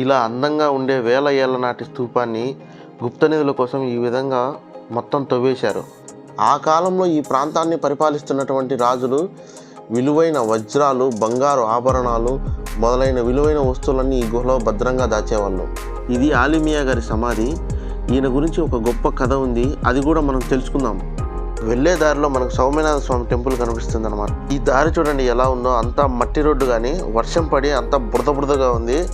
ఇలా అందంగా ఉండే వేల ఏళ్ళ నాటి స్తూపాన్ని గుప్త నిధుల కోసం ఈ విధంగా మొత్తం తవ్వేశారు. ఆ కాలంలో ఈ ప్రాంతాన్ని పరిపాలిస్తున్నటువంటి రాజులు విలువైన వజ్రాలు బంగారు ఆభరణాలు మొదలైన విలువైన వస్తువులన్నీ ఈ గుహలో భద్రంగా దాచేవాళ్ళు. ఇది ఆలిమియా గారి సమాధి. ఈయన గురించి ఒక గొప్ప కథ ఉంది. అది కూడా మనం తెలుసుకుందాం. వెళ్ళే దారిలో మనకు సౌమ్యనాథ స్వామి టెంపుల్ కనిపిస్తుంది అనమాట ఈ దారి చూడండి ఎలా ఉందో. అంతా మట్టి రోడ్డు కానీ వర్షం పడి అంతా బురద బురదగా ఉంది.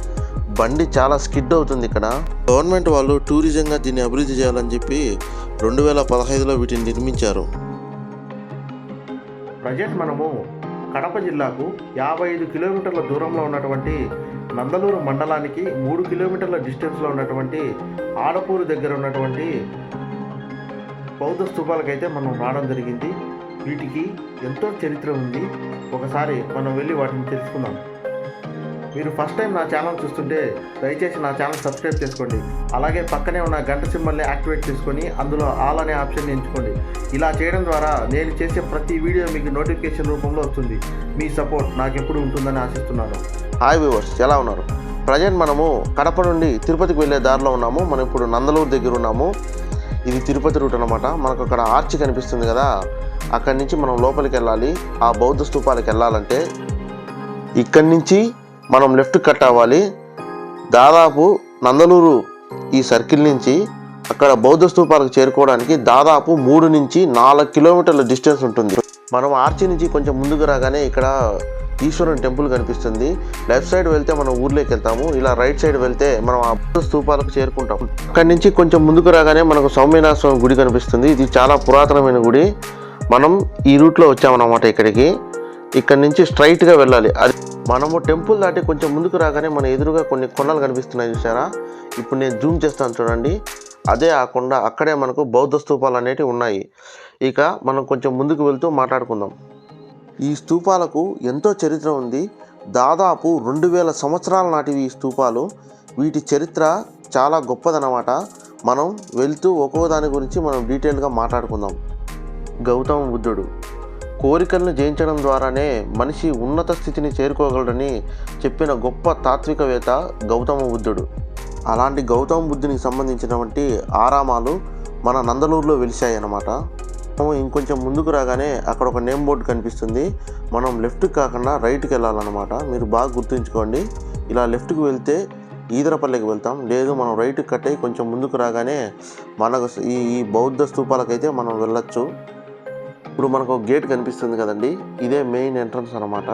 బండి చాలా స్కిడ్ అవుతుంది ఇక్కడ. గవర్నమెంట్ వాళ్ళు టూరిజంగా దీన్ని అభివృద్ధి చేయాలని చెప్పి రెండు వేల పదహైదులో వీటిని నిర్మించారు. ప్రజెంట్ మనము కడప జిల్లాకు యాభై ఐదు కిలోమీటర్ల దూరంలో ఉన్నటువంటి నందలూరు మండలానికి మూడు కిలోమీటర్ల డిస్టెన్స్లో ఉన్నటువంటి ఆడపూరు దగ్గర ఉన్నటువంటి బౌద్ధ స్తూపాలకైతే మనం రావడం జరిగింది. వీటికి ఎంతో చరిత్ర ఉంది. ఒకసారి మనం వెళ్ళి వాటిని తెలుసుకుందాం. మీరు ఫస్ట్ టైం నా ఛానల్ చూస్తుంటే దయచేసి నా ఛానల్ సబ్స్క్రైబ్ చేసుకోండి. అలాగే పక్కనే ఉన్న గంట సింబల్ని యాక్టివేట్ చేసుకొని అందులో ఆల్ అనే ఆప్షన్ ఎంచుకోండి. ఇలా చేయడం ద్వారా నేను చేసే ప్రతి వీడియో మీకు నోటిఫికేషన్ రూపంలో వస్తుంది. మీ సపోర్ట్ నాకు ఎప్పుడు ఉంటుందని ఆశిస్తున్నాను. హాయ్ వ్యూవర్స్ ఎలా ఉన్నారు? ప్రజెంట్ మనము కడప నుండి తిరుపతికి వెళ్ళే దారిలో ఉన్నాము. మనం ఇప్పుడు నందలూరు దగ్గర ఉన్నాము. ఇది తిరుపతి రూట్ అనమాట మనకు అక్కడ ఆర్చి కనిపిస్తుంది కదా. అక్కడి నుంచి మనం లోపలికి వెళ్ళాలి. ఆ బౌద్ధ స్థూపాలకు వెళ్ళాలంటే ఇక్కడి నుంచి మనం లెఫ్ట్ కట్ అవ్వాలి. దాదాపు నందలూరు ఈ సర్కిల్ నుంచి అక్కడ బౌద్ధ స్థూపాలకు చేరుకోవడానికి దాదాపు మూడు నుంచి నాలుగు కిలోమీటర్ల డిస్టెన్స్ ఉంటుంది. మనం ఆర్చి నుంచి కొంచెం ముందుకు రాగానే ఇక్కడ ఈశ్వరుని టెంపుల్ కనిపిస్తుంది. లెఫ్ట్ సైడ్ వెళ్తే మనం ఊర్లోకి వెళ్తాము. ఇలా రైట్ సైడ్ వెళ్తే మనం ఆ స్థూపాలకు స్తూపాలకు చేరుకుంటాం. అక్కడి నుంచి కొంచెం ముందుకు రాగానే మనకు సౌమ్యనాథ స్వామి గుడి కనిపిస్తుంది. ఇది చాలా పురాతనమైన గుడి. మనం ఈ రూట్లో వచ్చామన్నమాట ఇక్కడికి. ఇక్కడ నుంచి స్ట్రైట్గా వెళ్ళాలి. అది మనము టెంపుల్ దాటి కొంచెం ముందుకు రాగానే మన ఎదురుగా కొన్ని కొండలు కనిపిస్తున్నాయి చూసారా ఇప్పుడు నేను జూమ్ చేస్తాను చూడండి. అదే ఆ కొండ అక్కడే మనకు బౌద్ధ స్తూపాలు అనేటివి ఉన్నాయి. ఇక మనం కొంచెం ముందుకు వెళ్తూ మాట్లాడుకుందాం. ఈ స్తూపాలకు ఎంతో చరిత్ర ఉంది. దాదాపు రెండు వేల సంవత్సరాల నాటివి ఈ స్తూపాలు వీటి చరిత్ర చాలా గొప్పదన్నమాట. మనం వెళ్తూ ఒక్కో దాని గురించి మనం డీటెయిల్గా మాట్లాడుకుందాం. గౌతమ బుద్ధుడు. కోరికలను జయించడం ద్వారానే మనిషి ఉన్నత స్థితిని చేరుకోగలడని చెప్పిన గొప్ప తాత్వికవేత్త గౌతమ బుద్ధుడు. అలాంటి గౌతమ బుద్ధునికి సంబంధించినటువంటి ఆరామాలు మన నందలూరులో వెలిశాయి అన్నమాట ఇంకొంచెం ముందుకు రాగానే అక్కడ ఒక నేమ్ బోర్డు కనిపిస్తుంది. మనం లెఫ్ట్కి కాకుండా రైట్కి వెళ్ళాలన్నమాట. మీరు బాగా గుర్తుంచుకోండి. ఇలా లెఫ్ట్కి వెళ్తే ఈదరపల్లికి వెళ్తాం. లేదు మనం రైట్కి కట్టే కొంచెం ముందుకు రాగానే మనకు ఈ ఈ బౌద్ధ స్తూపాలకైతే మనం వెళ్ళొచ్చు. ఇప్పుడు మనకు ఒక గేట్ కనిపిస్తుంది కదండి. ఇదే మెయిన్ ఎంట్రన్స్ అనమాట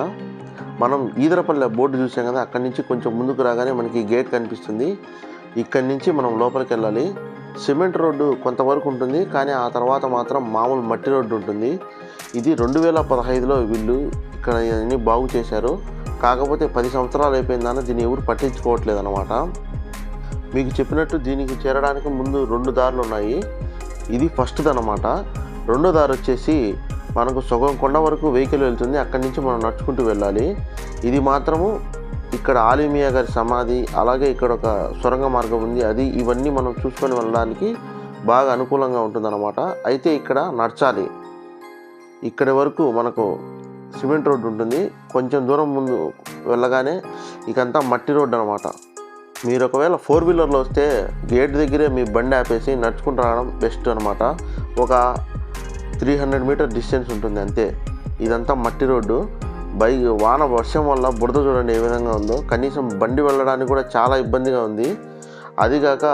మనం ఈదరపల్లె బోర్డు చూసాం కదా అక్కడి నుంచి కొంచెం ముందుకు రాగానే మనకి గేట్ కనిపిస్తుంది. ఇక్కడి నుంచి మనం లోపలికి వెళ్ళాలి. సిమెంట్ రోడ్డు కొంతవరకు ఉంటుంది కానీ ఆ తర్వాత మాత్రం మామూలు మట్టి రోడ్డు ఉంటుంది. ఇది రెండు వేల పదహైదులో వీళ్ళు ఇక్కడ అన్ని బాగు చేశారు. కాకపోతే పది సంవత్సరాలు అయిపోయిందని దీన్ని ఎవరు పట్టించుకోవట్లేదు అనమాట మీకు చెప్పినట్టు దీనికి చేరడానికి ముందు రెండు దారులు ఉన్నాయి. ఇది ఫస్ట్ది అనమాట రెండో దారి వచ్చేసి మనకు సగం కొండ వరకు వెహికల్ వెళ్తుంది. అక్కడి నుంచి మనం నడుచుకుంటూ వెళ్ళాలి. ఇది మాత్రము ఇక్కడ ఆలిమియా గారి సమాధి అలాగే ఇక్కడ ఒక సొరంగ మార్గం ఉంది. అది ఇవన్నీ మనం చూసుకొని వెళ్ళడానికి బాగా అనుకూలంగా ఉంటుందన్నమాట. అయితే ఇక్కడ నడచాలి. ఇక్కడి వరకు మనకు సిమెంట్ రోడ్డు ఉంటుంది. కొంచెం దూరం ముందు వెళ్ళగానే ఇకంతా మట్టి రోడ్డు అనమాట మీరు ఒకవేళ ఫోర్ వీలర్లో వస్తే గేట్ దగ్గరే మీ బండి ఆపేసి నడుచుకుంటూ రావడం బెస్ట్ అనమాట ఒక త్రీ హండ్రెడ్ మీటర్ డిస్టెన్స్ ఉంటుంది అంతే. ఇదంతా మట్టి రోడ్డు. బైక్ వాన వర్షం వల్ల బురద చూడండి ఏ విధంగా ఉందో. కనీసం బండి వెళ్ళడానికి కూడా చాలా ఇబ్బందిగా ఉంది. అదిగాక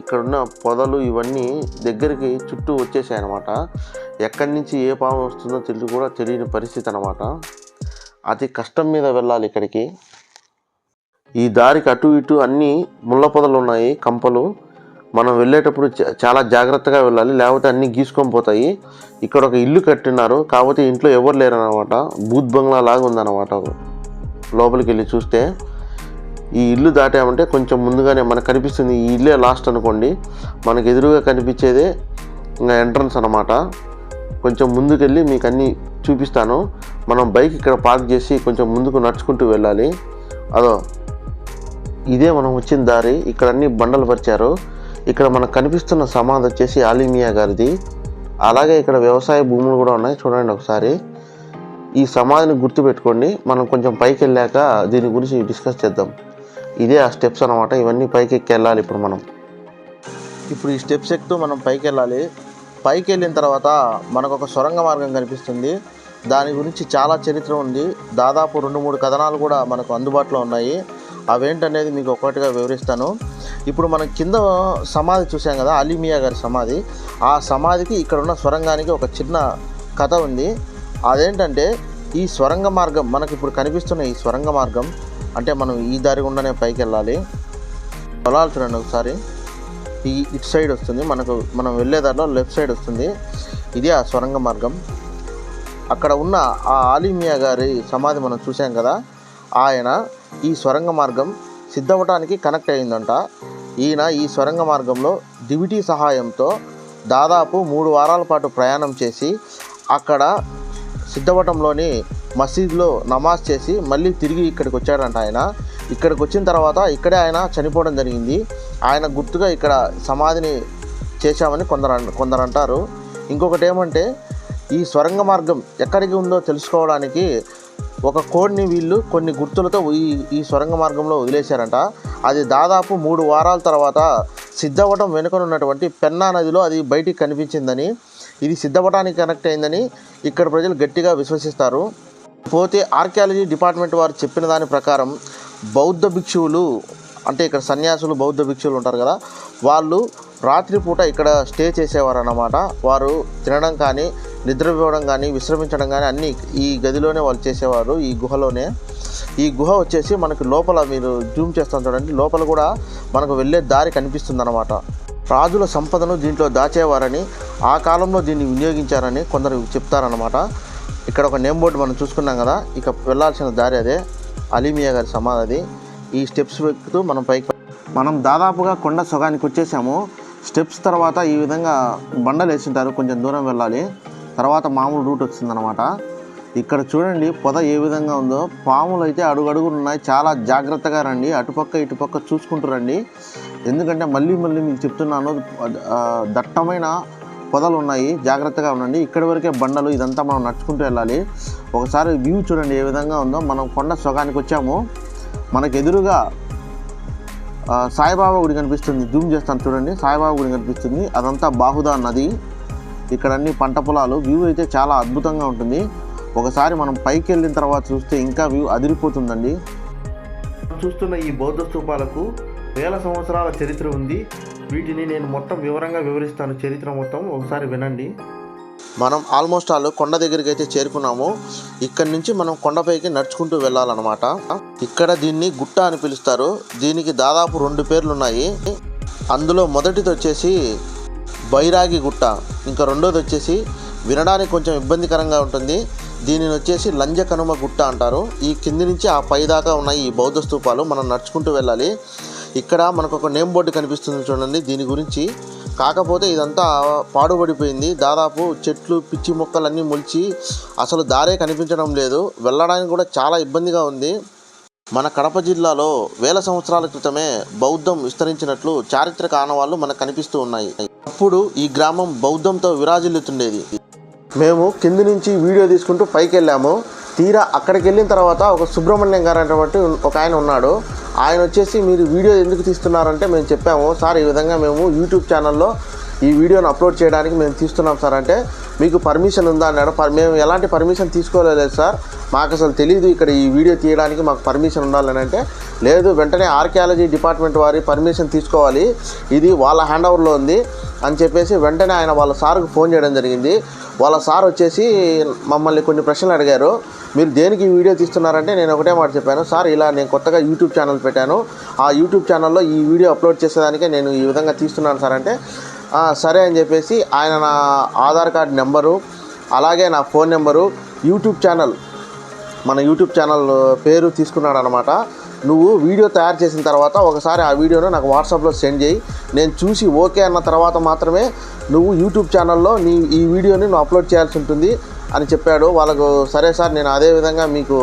ఇక్కడున్న పొదలు ఇవన్నీ దగ్గరికి చుట్టూ వచ్చేసాయి అనమాట ఎక్కడి నుంచి ఏ పాము వస్తుందో తెలిసి కూడా తెలియని పరిస్థితి అనమాట అతి కష్టం మీద వెళ్ళాలి ఇక్కడికి. ఈ దారికి అటు ఇటు అన్ని ముళ్ళ పొదలు ఉన్నాయి కంపలు. మనం వెళ్ళేటప్పుడు చాలా జాగ్రత్తగా వెళ్ళాలి. లేకపోతే అన్నీ గీసుకొని పోతాయి. ఇక్కడ ఒక ఇల్లు కట్టినారు. కాకపోతే ఇంట్లో ఎవరు లేరు బూత్ బంగ్లా లాగా ఉందన్నమాట లోపలికి వెళ్ళి చూస్తే. ఈ ఇల్లు దాటామంటే కొంచెం ముందుగానే మనకు కనిపిస్తుంది ఈ ఇల్లే లాస్ట్ అనుకోండి. మనకు ఎదురుగా కనిపించేదే ఇంకా ఎంట్రన్స్ అనమాట కొంచెం ముందుకెళ్ళి మీకు అన్నీ చూపిస్తాను. మనం బైక్ ఇక్కడ పార్క్ చేసి కొంచెం ముందుకు నడుచుకుంటూ వెళ్ళాలి. అదో ఇదే మనం వచ్చిన దారి. ఇక్కడ అన్ని బండలు పరిచారు. ఇక్కడ మనకు కనిపిస్తున్న సమాధి వచ్చేసి ఆలిమియా గారిది. అలాగే ఇక్కడ వ్యవసాయ భూములు కూడా ఉన్నాయి. చూడండి ఒకసారి. ఈ సమాధిని గుర్తుపెట్టుకోండి. మనం కొంచెం పైకి వెళ్ళాక దీని గురించి డిస్కస్ చేద్దాం. ఇదే ఆ స్టెప్స్ అనమాట ఇవన్నీ పైకి ఎక్కి వెళ్ళాలి ఇప్పుడు మనం. ఇప్పుడు ఈ స్టెప్స్ ఎక్కుతూ మనం పైకి వెళ్ళాలి పైకి వెళ్ళిన తర్వాత మనకు ఒక సొరంగ మార్గం కనిపిస్తుంది. దాని గురించి చాలా చరిత్ర ఉంది. దాదాపు రెండు మూడు కథనాలు కూడా మనకు అందుబాటులో ఉన్నాయి. అవేంటనేది మీకు ఒక్కటిగా వివరిస్తాను. ఇప్పుడు మనం కింద సమాధి చూసాం కదా అలీమియా గారి సమాధి. ఆ సమాధికి ఇక్కడ ఉన్న సొరంగానికి ఒక చిన్న కథ ఉంది. అదేంటంటే ఈ స్వరంగ మార్గం మనకి ఇప్పుడు కనిపిస్తున్న ఈ స్వరంగ మార్గం అంటే మనం ఈ దారి గుండానే పైకి వెళ్ళాలి పొలాలు చూడండి ఒకసారి. ఈ ఇటు సైడ్ వస్తుంది మనకు మనం వెళ్ళే దారిలో లెఫ్ట్ సైడ్ వస్తుంది. ఇది ఆ స్వరంగ మార్గం. అక్కడ ఉన్న ఆ ఆలిమియా గారి సమాధి మనం చూసాం కదా. ఆయన ఈ స్వరంగ మార్గం సిద్ధవటానికి కనెక్ట్ అయిందంట. ఈయన ఈ సొరంగ మార్గంలో దివిటీ సహాయంతో దాదాపు మూడు వారాల పాటు ప్రయాణం చేసి అక్కడ సిద్ధవటంలోని మసీద్లో నమాజ్ చేసి మళ్ళీ తిరిగి ఇక్కడికి వచ్చాడంట ఆయన. ఇక్కడికి వచ్చిన తర్వాత ఇక్కడే ఆయన చనిపోవడం జరిగింది. ఆయన గుర్తుగా ఇక్కడ సమాధిని చేశామని కొందరు కొందరంటారు. కొందరు అంటారు ఇంకొకటి ఏమంటే ఈ స్వరంగ మార్గం ఎక్కడికి ఉందో తెలుసుకోవడానికి ఒక కోడ్ని వీళ్ళు కొన్ని గుర్తులతో ఈ ఈ సొరంగ మార్గంలో వదిలేశారంట. అది దాదాపు మూడు వారాల తర్వాత సిద్ధవటం వెనుకనున్నటువంటి పెన్నా నదిలో అది బయటికి కనిపించిందని ఇది సిద్ధవటానికి కనెక్ట్ అయిందని ఇక్కడ ప్రజలు గట్టిగా విశ్వసిస్తారు. పోతే ఆర్కియాలజీ డిపార్ట్మెంట్ వారు చెప్పిన దాని ప్రకారం బౌద్ధ భిక్షువులు అంటే ఇక్కడ సన్యాసులు బౌద్ధ భిక్షువులు ఉంటారు కదా వాళ్ళు రాత్రిపూట ఇక్కడ స్టే చేసేవారు అన్నమాట వారు తినడం కానీ నిద్రపోవడం కానీ విశ్రమించడం కానీ అన్నీ ఈ గదిలోనే వాళ్ళు చేసేవారు. ఈ గుహలోనే. ఈ గుహ వచ్చేసి మనకి లోపల మీరు జూమ్ చేస్తాను చూడండి. లోపల కూడా మనకు వెళ్ళే దారి కనిపిస్తుంది అనమాట రాజుల సంపదను దీంట్లో దాచేవారని ఆ కాలంలో దీన్ని వినియోగించారని కొందరు చెప్తారనమాట ఇక్కడ ఒక నేమ్ బోర్డు మనం చూసుకున్నాం కదా. ఇక వెళ్ళాల్సిన దారి అదే. అలీమియా గారి సమాధి అది. ఈ స్టెప్స్ ఎక్కుతూ మనం పైకి మనం దాదాపుగా కొండ సొగానికి వచ్చేసాము. స్టెప్స్ తర్వాత ఈ విధంగా బండలు వేసింటారు కొంచెం దూరం వెళ్ళాలి. తర్వాత మామూలు రూట్ వచ్చిందనమాట ఇక్కడ చూడండి పొద ఏ విధంగా ఉందో. పాములు అయితే అడుగడుగులు ఉన్నాయి. చాలా జాగ్రత్తగా రండి. అటుపక్క ఇటుపక్క చూసుకుంటూ రండి. ఎందుకంటే మళ్ళీ మళ్ళీ మీకు చెప్తున్నాను దట్టమైన పొదలు ఉన్నాయి. జాగ్రత్తగా ఉండండి. ఇక్కడి వరకే బండలు ఇదంతా మనం నడుచుకుంటూ వెళ్ళాలి. ఒకసారి వ్యూ చూడండి ఏ విధంగా ఉందో. మనం కొండ సొగానికి వచ్చాము. మనకు ఎదురుగా సాయిబాబా గుడి కనిపిస్తుంది. జూమ్ చేస్తాను చూడండి. సాయిబాబా గుడి కనిపిస్తుంది. అదంతా బాహుదా నది. ఇక్కడ అన్ని పంట పొలాలు వ్యూ అయితే చాలా అద్భుతంగా ఉంటుంది. ఒకసారి మనం పైకి వెళ్ళిన తర్వాత చూస్తే ఇంకా వ్యూ అదిరిపోతుందండి. చూస్తున్న ఈ బౌద్ధ స్తూపాలకు వేల సంవత్సరాల చరిత్ర ఉంది. వీటిని నేను మొత్తం వివరంగా వివరిస్తాను. చరిత్ర మొత్తం ఒకసారి వినండి. మనం ఆల్మోస్ట్ ఆల్ కొండ దగ్గరికి అయితే చేరుకున్నాము. ఇక్కడి నుంచి మనం కొండపైకి నడుచుకుంటూ వెళ్ళాలన్నమాట. ఇక్కడ దీన్ని గుట్ట అని పిలుస్తారు. దీనికి దాదాపు రెండు పేర్లు ఉన్నాయి. అందులో మొదటిది వచ్చేసి బైరాగి గుట్ట. ఇంకా రెండోది వచ్చేసి వినడానికి కొంచెం ఇబ్బందికరంగా ఉంటుంది. దీనిని వచ్చేసి లంజ కనుమ గుట్ట అంటారు. ఈ కింది నుంచి ఆ పై దాకా ఉన్నాయి ఈ బౌద్ధ స్తూపాలు మనం నడుచుకుంటూ వెళ్ళాలి. ఇక్కడ మనకు ఒక నేమ్ బోర్డు కనిపిస్తుంది చూడండి. దీని గురించి కాకపోతే ఇదంతా పాడుబడిపోయింది. దాదాపు చెట్లు పిచ్చి మొక్కలన్నీ మొలిచి అసలు దారే కనిపించడం లేదు. వెళ్ళడానికి కూడా చాలా ఇబ్బందిగా ఉంది. మన కడప జిల్లాలో వేల సంవత్సరాల క్రితమే బౌద్ధం విస్తరించినట్లు చారిత్రక ఆనవాళ్ళు మనకు కనిపిస్తూ ఉన్నాయి. అప్పుడు ఈ గ్రామం బౌద్ధంతో విరాజిల్లుతుండేది. మేము కింది నుంచి వీడియో తీసుకుంటూ పైకి వెళ్ళాము తీరా అక్కడికి వెళ్ళిన తర్వాత ఒక సుబ్రహ్మణ్యం గారు అనేటువంటి ఒక ఆయన ఉన్నాడు. ఆయన వచ్చేసి మీరు వీడియో ఎందుకు తీస్తున్నారంటే మేము చెప్పాము. సార్ ఈ విధంగా మేము యూట్యూబ్ ఛానల్లో ఈ వీడియోని అప్లోడ్ చేయడానికి మేము తీస్తున్నాం సార్ అంటే మీకు పర్మిషన్ ఉందా? అన్నాడు. పర్- మేము ఎలాంటి పర్మిషన్ తీసుకోలేదు సార్. మాకు అసలు తెలియదు ఇక్కడ ఈ వీడియో తీయడానికి మాకు పర్మిషన్ ఉండాలని అంటే లేదు వెంటనే ఆర్కియాలజీ డిపార్ట్మెంట్ వారి పర్మిషన్ తీసుకోవాలి. ఇది వాళ్ళ హ్యాండ్ ఓవర్లో ఉంది అని చెప్పేసి వెంటనే ఆయన వాళ్ళ సార్కు ఫోన్ చేయడం జరిగింది. వాళ్ళ సార్ వచ్చేసి మమ్మల్ని కొన్ని ప్రశ్నలు అడిగారు. మీరు దేనికి వీడియో తీస్తున్నారంటే నేను ఒకటే మాట చెప్పాను. సార్ ఇలా నేను కొత్తగా యూట్యూబ్ ఛానల్ పెట్టాను. ఆ యూట్యూబ్ ఛానల్లో ఈ వీడియో అప్లోడ్ చేసేదానికే నేను ఈ విధంగా తీస్తున్నాను సార్ అంటే సరే అని చెప్పేసి ఆయన నా ఆధార్ కార్డ్ నెంబరు అలాగే నా ఫోన్ నెంబరు యూట్యూబ్ ఛానల్ మన యూట్యూబ్ ఛానల్ పేరు తీసుకున్నాడు అనమాట నువ్వు వీడియో తయారు చేసిన తర్వాత ఒకసారి ఆ వీడియోను నాకు వాట్సాప్లో సెండ్ చేయి. నేను చూసి ఓకే అన్న తర్వాత మాత్రమే నువ్వు యూట్యూబ్ ఛానల్లో నీ ఈ వీడియోని నువ్వు అప్లోడ్ చేయాల్సి ఉంటుంది అని చెప్పాడు. వాళ్ళకు సరే సార్ నేను అదే విధంగా మీకు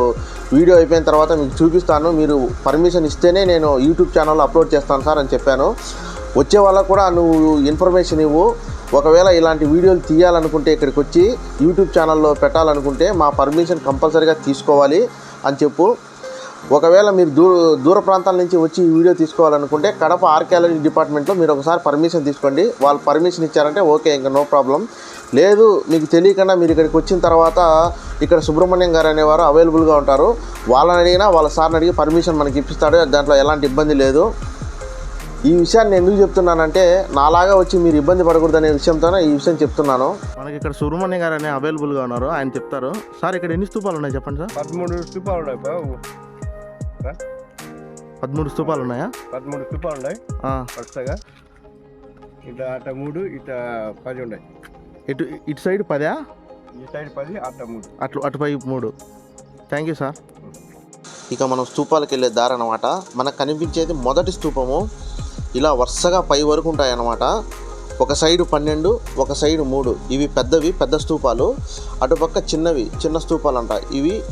వీడియో అయిపోయిన తర్వాత మీకు చూపిస్తాను. మీరు పర్మిషన్ ఇస్తేనే నేను యూట్యూబ్ ఛానల్లో అప్లోడ్ చేస్తాను సార్ అని చెప్పాను. వచ్చే వాళ్ళకు కూడా నువ్వు ఇన్ఫర్మేషన్ ఇవ్వు. ఒకవేళ ఇలాంటి వీడియోలు తీయాలనుకుంటే ఇక్కడికి వచ్చి యూట్యూబ్ ఛానల్లో పెట్టాలనుకుంటే మా పర్మిషన్ కంపల్సరీగా తీసుకోవాలి అని చెప్పు. ఒకవేళ మీరు దూర దూర ప్రాంతాల నుంచి వచ్చి ఈ వీడియో తీసుకోవాలనుకుంటే కడప ఆర్కియాలజీ డిపార్ట్మెంట్లో మీరు ఒకసారి పర్మిషన్ తీసుకోండి. వాళ్ళు పర్మిషన్ ఇచ్చారంటే ఓకే ఇంకా నో ప్రాబ్లం. లేదు మీకు తెలియకుండా మీరు ఇక్కడికి వచ్చిన తర్వాత ఇక్కడ సుబ్రహ్మణ్యం గారు అనేవారు అవైలబుల్గా ఉంటారు. వాళ్ళని అడిగినా వాళ్ళ సార్ని అడిగి పర్మిషన్ మనకి ఇప్పిస్తాడు. దాంట్లో ఎలాంటి ఇబ్బంది లేదు. ఈ విషయాన్ని నేను ఎందుకు చెప్తున్నానంటే నాలాగా వచ్చి మీరు ఇబ్బంది పడకూడదు అనే విషయంతోనే ఈ విషయం చెప్తున్నాను. మనకి ఇక్కడ సుబ్రహ్మణ్యం గారు అనే అవైలబుల్గా ఉన్నారు. ఆయన చెప్తారు. సార్ ఇక్కడ ఎన్ని స్తూపాలు ఉన్నాయి చెప్పండి సార్? పదమూడు స్తూపాలు ఉన్నాయి పదమూడు స్తూపాలు ఉన్నాయా? పదమూడు స్తూపాలు ఉన్నాయి. ఆ, వరుసగా. ఇట అట మూడు ఇట పది ఉన్నాయి. ఇటు ఇటు సైడ్ పదా? ఈ సైడ్ పది అట మూడు. అటు అటువైపు మూడు. థ్యాంక్ యూ సార్ ఇక మనం స్తూపాలకు వెళ్ళే దారి అనమాట మనకు కనిపించేది మొదటి స్తూపము ఇలా వరుసగా పై వరకు ఉంటాయన్నమాట. ఒక సైడు పన్నెండు ఒక సైడు మూడు. ఇవి పెద్దవి పెద్ద స్తూపాలు. అటుపక్క చిన్నవి చిన్న స్తూపాలు అంట ఇవి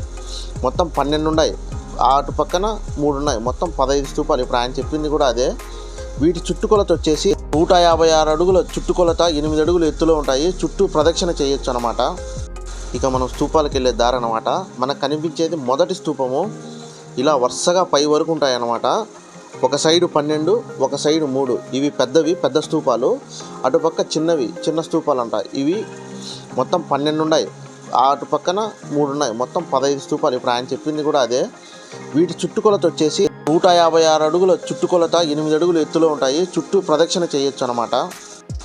మొత్తం పన్నెండు ఉన్నాయి. అటు పక్కన మూడు ఉన్నాయి. మొత్తం పదహైదు స్తూపాలు. ఇప్పుడు ఆయన చెప్పింది కూడా అదే. వీటి చుట్టుకొలత వచ్చేసి నూట యాభై ఆరు అడుగుల చుట్టుకొలత ఎనిమిది అడుగులు ఎత్తులో ఉంటాయి. చుట్టూ ప్రదక్షిణ చేయొచ్చు అనమాట ఇక మనం స్తూపాలకు వెళ్ళే దారి అనమాట మనకు కనిపించేది మొదటి స్తూపము. ఇలా వరుసగా పై వరకు ఉంటాయన్నమాట. ఒక సైడు పన్నెండు ఒక సైడు మూడు. ఇవి పెద్దవి పెద్ద స్తూపాలు. అటుపక్క చిన్నవి చిన్న స్తూపాలు అంట ఇవి మొత్తం పన్నెండు ఉన్నాయి. అటు పక్కన మూడు ఉన్నాయి. మొత్తం పదహైదు స్తూపాలు. ఇప్పుడు ఆయన చెప్పింది కూడా అదే. వీటి చుట్టుకొలత వచ్చేసి నూట యాభై ఆరు అడుగుల చుట్టుకొలత ఎనిమిది అడుగులు ఎత్తులో ఉంటాయి. చుట్టూ ప్రదక్షిణ చేయొచ్చు అనమాట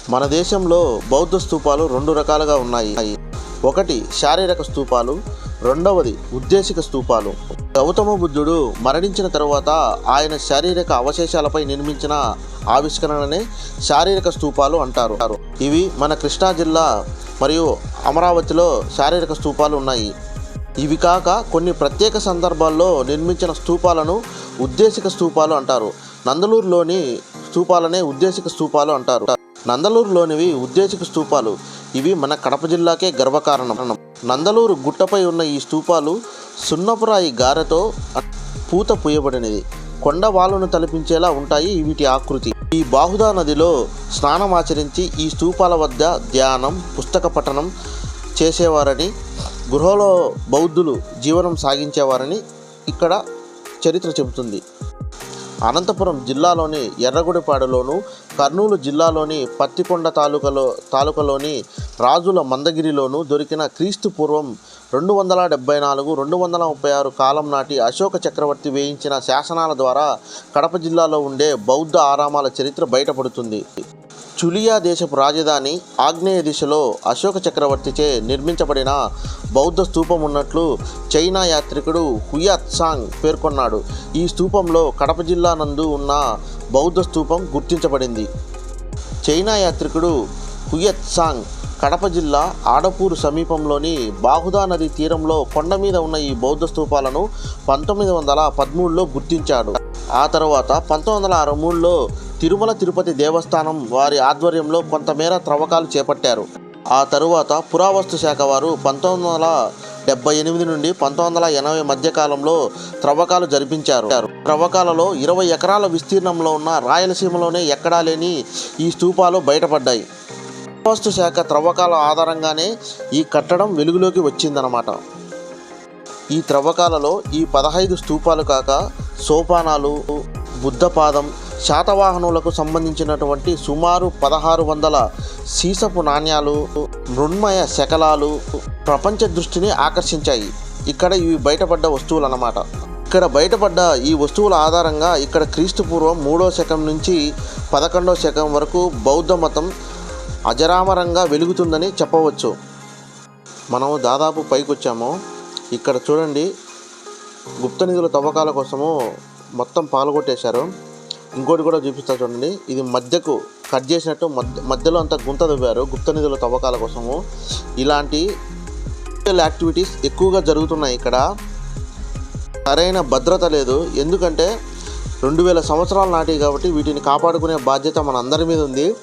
మన దేశంలో బౌద్ధ స్తూపాలు రెండు రకాలుగా ఉన్నాయి. ఒకటి శారీరక స్తూపాలు. రెండవది ఉద్దేశిక స్తూపాలు గౌతమ బుద్ధుడు మరణించిన తరువాత ఆయన శారీరక అవశేషాలపై నిర్మించిన ఆవిష్కరణనే శారీరక స్తూపాలు అంటారు. ఇవి మన కృష్ణా జిల్లా మరియు అమరావతిలో శారీరక స్తూపాలు ఉన్నాయి. ఇవి కాక కొన్ని ప్రత్యేక సందర్భాల్లో నిర్మించిన స్తూపాలను ఉద్దేశిక స్తూపాలు అంటారు. నందలూరులోని స్తూపాలనే ఉద్దేశిక స్తూపాలు అంటారు. నందలూరులోనివి ఉద్దేశిక స్తూపాలు ఇవి మన కడప జిల్లాకే గర్వకారణం. నందలూరు గుట్టపై ఉన్న ఈ స్తూపాలు సున్నపురాయి గారెతో పూత పూయబడినది కొండ వాలును తలపించేలా ఉంటాయి వీటి ఆకృతి. ఈ బాహుదా నదిలో స్నానం ఆచరించి ఈ స్తూపాల వద్ద ధ్యానం పుస్తక పఠనం చేసేవారని గృహలో బౌద్ధులు జీవనం సాగించేవారని ఇక్కడ చరిత్ర చెబుతుంది. అనంతపురం జిల్లాలోని ఎర్రగుడిపాడులోను కర్నూలు జిల్లాలోని పత్తికొండ తాలూకాలో తాలూకాలోని రాజుల మందగిరిలోను దొరికిన క్రీస్తు పూర్వం రెండు వందల డెబ్బై నాలుగు రెండు వందల ముప్పై ఆరు కాలం నాటి అశోక చక్రవర్తి వేయించిన శాసనాల ద్వారా కడప జిల్లాలో ఉండే బౌద్ధ ఆరామాల చరిత్ర బయటపడుతుంది. చులియా దేశపు రాజధాని ఆగ్నేయ దిశలో అశోక చక్రవర్తిచే నిర్మించబడిన బౌద్ధ స్తూపం ఉన్నట్లు చైనా యాత్రికుడు హుయాత్సాంగ్ పేర్కొన్నాడు. ఈ స్తూపంలో కడప జిల్లా నందు ఉన్న బౌద్ధ స్తూపం గుర్తించబడింది. చైనా యాత్రికుడు హుయత్ సాంగ్ కడప జిల్లా ఆడపూరు సమీపంలోని బాహుదా నది తీరంలో కొండ మీద ఉన్న ఈ బౌద్ధ స్థూపాలను పంతొమ్మిది వందల పదమూడులో గుర్తించాడు. ఆ తర్వాత పంతొమ్మిది వందల అరవై మూడులో తిరుమల తిరుపతి దేవస్థానం వారి ఆధ్వర్యంలో కొంతమేర త్రవ్వకాలు చేపట్టారు. ఆ తరువాత పురావస్తు శాఖ వారు పంతొమ్మిది వందల డెబ్బై ఎనిమిది నుండి పంతొమ్మిది వందల ఎనభై మధ్యకాలంలో త్రవ్వకాలు జరిపించారు. త్రవ్వకాలలో ఇరవై ఎకరాల విస్తీర్ణంలో ఉన్న రాయలసీమలోనే ఎక్కడా లేని ఈ స్తూపాలు బయటపడ్డాయి. పురావస్తు శాఖ త్రవ్వకాల ఆధారంగానే ఈ కట్టడం వెలుగులోకి వచ్చిందనమాట ఈ త్రవ్వకాలలో ఈ పదహైదు స్తూపాలు కాక సోపానాలు బుద్ధపాదం శాతవాహనులకు సంబంధించినటువంటి సుమారు పదహారు వందల సీసపు నాణ్యాలు మృణ్మయ శకలాలు ప్రపంచ దృష్టిని ఆకర్షించాయి. ఇక్కడ ఇవి బయటపడ్డ వస్తువులు అన్నమాట ఇక్కడ బయటపడ్డ ఈ వస్తువుల ఆధారంగా ఇక్కడ క్రీస్తు పూర్వం మూడో శకం నుంచి పదకొండో శకం వరకు బౌద్ధ మతం అజరామరంగా వెలుగుతుందని చెప్పవచ్చు. మనము దాదాపు పైకి వచ్చాము ఇక్కడ చూడండి గుప్త నిధుల తవ్వకాల కోసము మొత్తం పాల్గొట్టేశారు. ఇంకోటి కూడా చూపిస్తా చూడండి ఇది మధ్యకు కట్ చేసినట్టు మధ్య మధ్యలో అంతా గుంత తవ్వారు గుప్త నిధుల తవ్వకాల కోసము. ఇలాంటి యాక్టివిటీస్ ఎక్కువగా జరుగుతున్నాయి ఇక్కడ. సరైన భద్రత లేదు. ఎందుకంటే రెండు వేల సంవత్సరాల నాటి కాబట్టి వీటిని కాపాడుకునే బాధ్యత మన అందరి మీద ఉంది.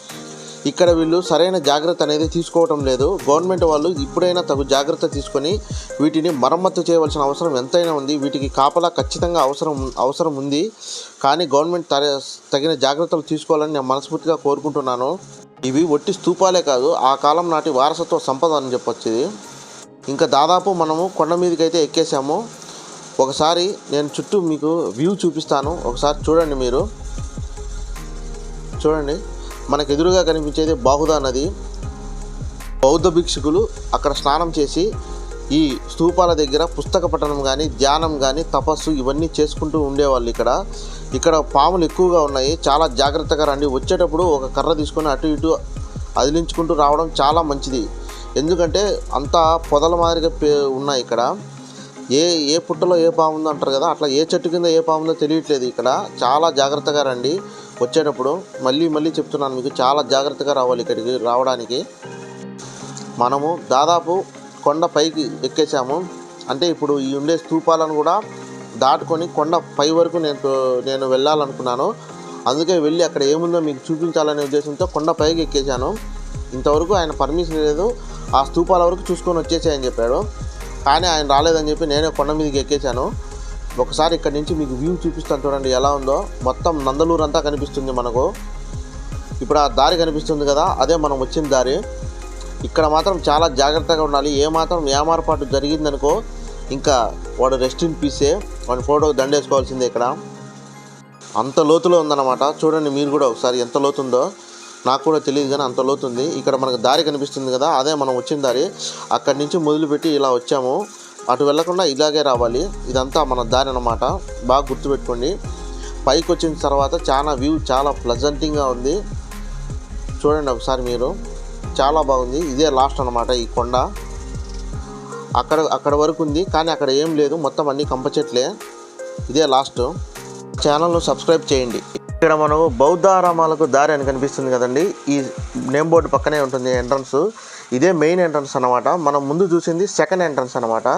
ఇక్కడ వీళ్ళు సరైన జాగ్రత్త అనేది తీసుకోవటం లేదు. గవర్నమెంట్ వాళ్ళు ఇప్పుడైనా తగు జాగ్రత్త తీసుకొని వీటిని మరమ్మతు చేయవలసిన అవసరం ఎంతైనా ఉంది. వీటికి కాపలా ఖచ్చితంగా అవసరం అవసరం ఉంది. కానీ గవర్నమెంట్ తగిన జాగ్రత్తలు తీసుకోవాలని నేను మనస్ఫూర్తిగా కోరుకుంటున్నాను. ఇవి ఒట్టి స్తూపాలే కాదు ఆ కాలం నాటి వారసత్వ సంపద అని చెప్పొచ్చు ఇది. ఇంకా దాదాపు మనము కొండ మీదకి అయితే ఎక్కేసాము ఒకసారి నేను చుట్టూ మీకు వ్యూ చూపిస్తాను. ఒకసారి చూడండి మీరు. చూడండి. మనకు ఎదురుగా కనిపించేది బాహుదా నది. బౌద్ధ భిక్షుకులు అక్కడ స్నానం చేసి ఈ స్తూపాల దగ్గర పుస్తక పఠనం కానీ ధ్యానం కానీ తపస్సు ఇవన్నీ చేసుకుంటూ ఉండేవాళ్ళు ఇక్కడ. ఇక్కడ పాములు ఎక్కువగా ఉన్నాయి. చాలా జాగ్రత్తగా రండి. వచ్చేటప్పుడు ఒక కర్ర తీసుకొని అటు ఇటు అదిలించుకుంటూ రావడం చాలా మంచిది. ఎందుకంటే అంతా పొదల మాదిరిగా పే ఉన్నాయి ఇక్కడ. ఏ ఏ పుట్టలో ఏ పాము ఉందో అంటారు కదా అట్లా ఏ చెట్టు కింద ఏ పాము ఉందో తెలియట్లేదు ఇక్కడ. చాలా జాగ్రత్తగా రండి. వచ్చేటప్పుడు మళ్ళీ మళ్ళీ చెప్తున్నాను మీకు చాలా జాగ్రత్తగా రావాలి ఇక్కడికి రావడానికి. మనము దాదాపు కొండ పైకి ఎక్కేసాము అంటే ఇప్పుడు ఈ ఉండే స్థూపాలను కూడా దాటుకొని కొండ పై వరకు నేను నేను వెళ్ళాలనుకున్నాను. అందుకే వెళ్ళి అక్కడ ఏముందో మీకు చూపించాలనే ఉద్దేశంతో కొండ పైకి ఎక్కేసాను ఇంతవరకు ఆయన పర్మిషన్ లేదు. ఆ స్థూపాల వరకు చూసుకొని వచ్చేసాయని చెప్పాడు. కానీ ఆయన రాలేదని చెప్పి నేనే కొండ మీదకి ఎక్కేసాను ఒకసారి ఇక్కడ నుంచి మీకు వ్యూ చూపిస్తాను చూడండి ఎలా ఉందో. మొత్తం నందలూరు అంతా కనిపిస్తుంది మనకు. ఇప్పుడు ఆ దారి కనిపిస్తుంది కదా అదే మనం వచ్చిన దారి. ఇక్కడ మాత్రం చాలా జాగ్రత్తగా ఉండాలి. ఏ మాత్రం ఏమారపాటు జరిగిందనుకో ఇంకా వాడు రెస్ట్ ఇన్ పీసే వాడి ఫోటో దండేసుకోవాల్సిందే ఇక్కడ. అంత లోతులో ఉందన్నమాట. చూడండి మీరు కూడా ఒకసారి ఎంత లోతుందో. నాకు కూడా తెలియదు కానీ అంత లోతుంది. ఇక్కడ మనకు దారి కనిపిస్తుంది కదా అదే మనం వచ్చిన దారి. అక్కడి నుంచి మొదలుపెట్టి ఇలా వచ్చాము. అటు వెళ్ళకుండా ఇలాగే రావాలి. ఇదంతా మన దారి అన్నమాట. బాగా గుర్తుపెట్టుకోండి. పైకి వచ్చిన తర్వాత చాలా వ్యూ చాలా ప్లజెంటింగ్గా ఉంది. చూడండి ఒకసారి మీరు. చాలా బాగుంది. ఇదే లాస్ట్ అన్నమాట ఈ కొండ. అక్కడ అక్కడ వరకు ఉంది. కానీ అక్కడ ఏం లేదు. మొత్తం అన్ని కంప చెట్లే. ఇదే లాస్ట్ ఛానల్ను సబ్స్క్రైబ్ చేయండి. ఇక్కడ మనకు బౌద్ధారామాలకు దారి అని కనిపిస్తుంది కదండి. ఈ నేమ్ బోర్డు పక్కనే ఉంటుంది ఎంట్రన్స్. ఇదే మెయిన్ ఎంట్రన్స్ అనమాట మనం ముందు చూసింది సెకండ్ ఎంట్రన్స్ అనమాట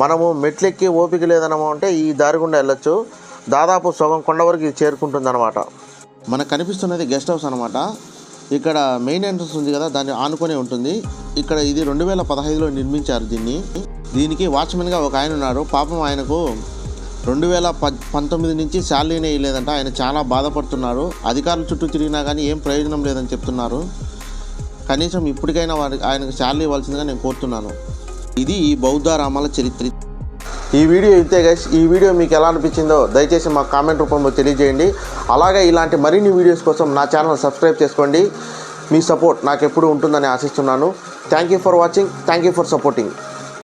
మనము మెట్లెక్కి ఓపిక లేదనమంటే ఈ దారి గుండా వెళ్ళొచ్చు. దాదాపు సగం కొండ వరకు ఇది చేరుకుంటుంది అనమాట మనకు కనిపిస్తున్నది గెస్ట్ హౌస్ అనమాట ఇక్కడ మెయిన్ ఎంట్రన్స్ ఉంది కదా దాన్ని ఆనుకొని ఉంటుంది. ఇక్కడ ఇది రెండు వేల పదహైదులో నిర్మించారు దీన్ని. దీనికి వాచ్మెన్గా ఒక ఆయన ఉన్నారు. పాపం ఆయనకు రెండు వేల ప పంతొమ్మిది నుంచి శాలరీనే ఇవ్వలేదంట. ఆయన చాలా బాధపడుతున్నారు. అధికారుల చుట్టూ తిరిగినా కానీ ఏం ప్రయోజనం లేదని చెప్తున్నారు. కనీసం ఇప్పటికైనా వారి ఆయనకు శాలరీ ఇవ్వాల్సిందిగా నేను కోరుతున్నాను. ఇది ఈ బౌద్ధారామాల చరిత్ర. ఈ వీడియో ఇంతే గైస్ ఈ వీడియో మీకు ఎలా అనిపించిందో దయచేసి మా కామెంట్ రూపంలో తెలియజేయండి. అలాగే ఇలాంటి మరిన్ని వీడియోస్ కోసం నా ఛానల్ సబ్స్క్రైబ్ చేసుకోండి. మీ సపోర్ట్ నాకు ఎప్పుడు ఉంటుందని ఆశిస్తున్నాను. Thank you for watching thank you for supporting